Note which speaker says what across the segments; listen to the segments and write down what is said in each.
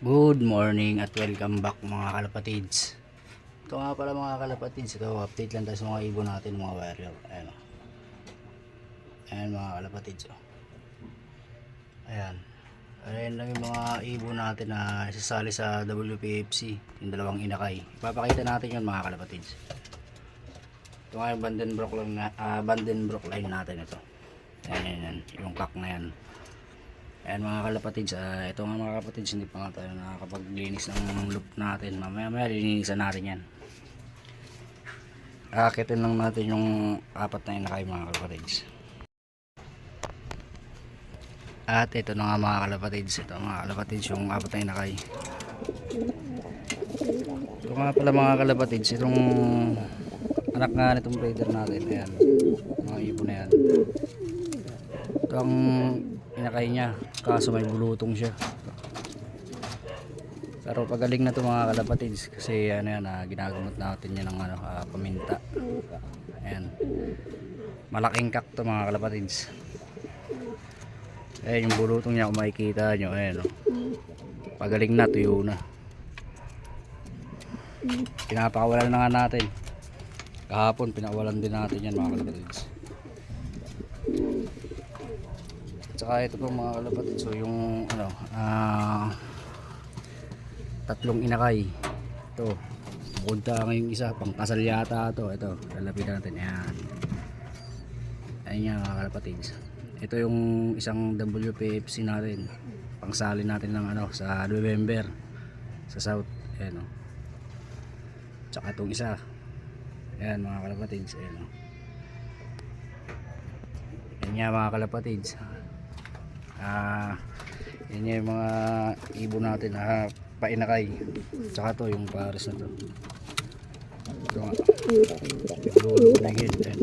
Speaker 1: Good morning at welcome back mga kalapatids. Ito nga pala mga kalapatids, ito update lang tayo sa mga ibon natin mga warrior. Ayan o. Ayan mga kalapatids o. Ayan. Ayan lang yung mga ibon natin na isasali sa WPFC, yung dalawang inakay. Ipapakita natin yun mga kalapatids. Ito nga yung Vandenbroek line, na, Vandenbroek line natin ito. Ayan, yan, yan. Yung cock na yan. Ayan mga kalapatids, ah, ito nga mga kapatids, hindi pa nga tayo nakakapaglinis ng loop natin. Mamaya maya linisan natin yan. Akitin lang natin yung apat na inakay mga kalapatids. At ito na nga mga kalapatids, ito mga kalapatids yung apat na inakay. Ito nga pala mga kalapatids, itong anak nga nitong breeder natin, ayan, mga ibon na yan. Ito ang inakay niya, kaso may bulutong siya. Pero pagaling na to mga kalapatids kasi ano yan, ah, ginagamot natin yan ng ano, ah, paminta. Ayan. Malaking kak to mga kalapatids. Ayan yung bulutong niya kung makikita nyo. Ayan o. Pagaling na, tuyo na. Pinapakawalan na nga natin. Kahapon pinakawalan din natin yan mga kalapatids. At saka ito po mga kalapatids. So yung ano, ah tatlong inakay. Ito. Punta ngayong isa, pangkasal yata ito. Ito, lalapitan natin. Ayan. Ayan nga mga kalapatids. Ito yung isang WPFC natin. Pangsali natin ng ano sa November sa South. Ayan o. Tsaka itong isa. Ayan mga kalapatids. Ayan o. Ayan nga mga kalapatids. Ah, yan yung mga ibon natin na painakay. Tsaka to yung pares na to. Ito nga. Yung lolo na higit. Ayan.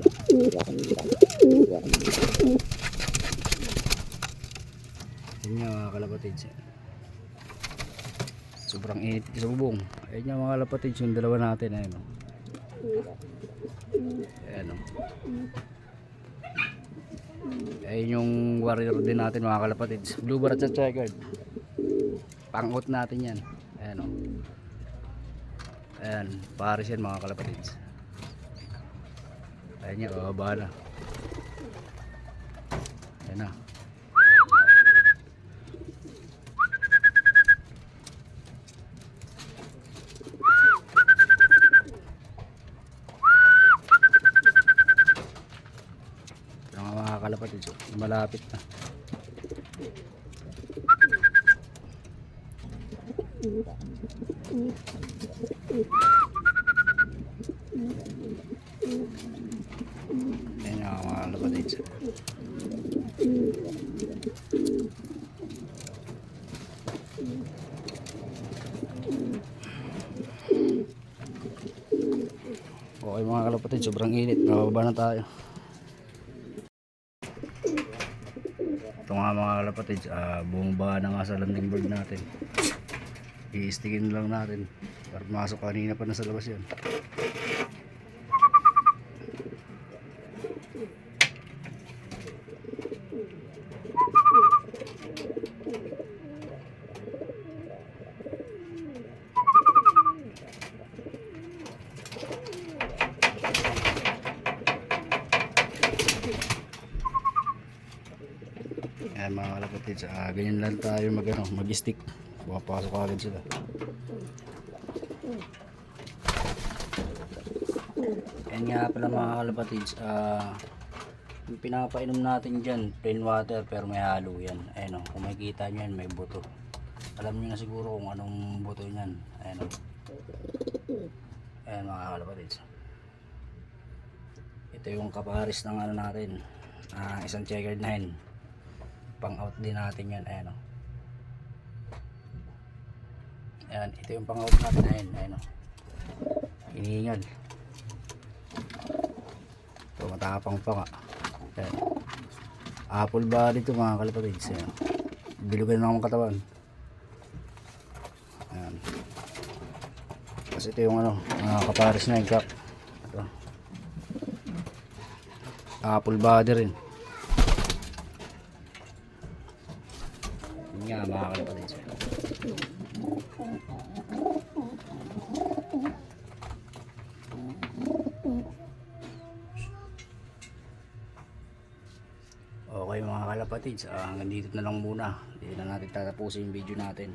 Speaker 1: Yan nga mga kalapatids. Sobrang init sa bubong. Ayan nga mga kalapatids yung dalawa natin. Ayan o. Ayan o. Ayan yung warrior din natin mga kalapatids. Blue bar at checkered. Pangot natin yan. Ayan o. Ayan. Pares yan mga kalapatids. Ayan niya. Kababa na. Ayan na. Ito nga mga kalapatids. oh. Malapit na. Ayan nga mga kalapatids. Okay mga kalapatids, sobrang init. Nababa na tayo. Ito nga mga kalapatids, ah, bumaba na nga sa landing board natin. I-stickin lang natin. Para masok kanina pa na sa labas yan. Ayan mga kalapatids, ah, ganyan lang tayo mag, ano, mag-stick. Pumapasok agad sila. Ayan nga pala mga kalapatids, ah, yung pinapainom natin dyan, plain water pero may halo yan. Ayan o, kung makikita nyo yan, may buto. Alam nyo na siguro kung anong buto yan. Ayan o. Ayan mga kalapatids. Ito yung kaparis ng ano natin, ah, isang checkered na hen pang out din natin yan ayan o ayan ito yung pang out natin ayan ayan o hinihingal ito matapang pa nga. Ayan. Apple body ito mga kalapatids ayan. Bilugan na akong katawan. Ayan. Kasi ito yung ano mga kapares na yung cup ito. Apple body rin nga mga kalapatids. Okay mga kalapatids, ah, hanggang dito na lang muna. Dito na natin tatapusin yung video natin.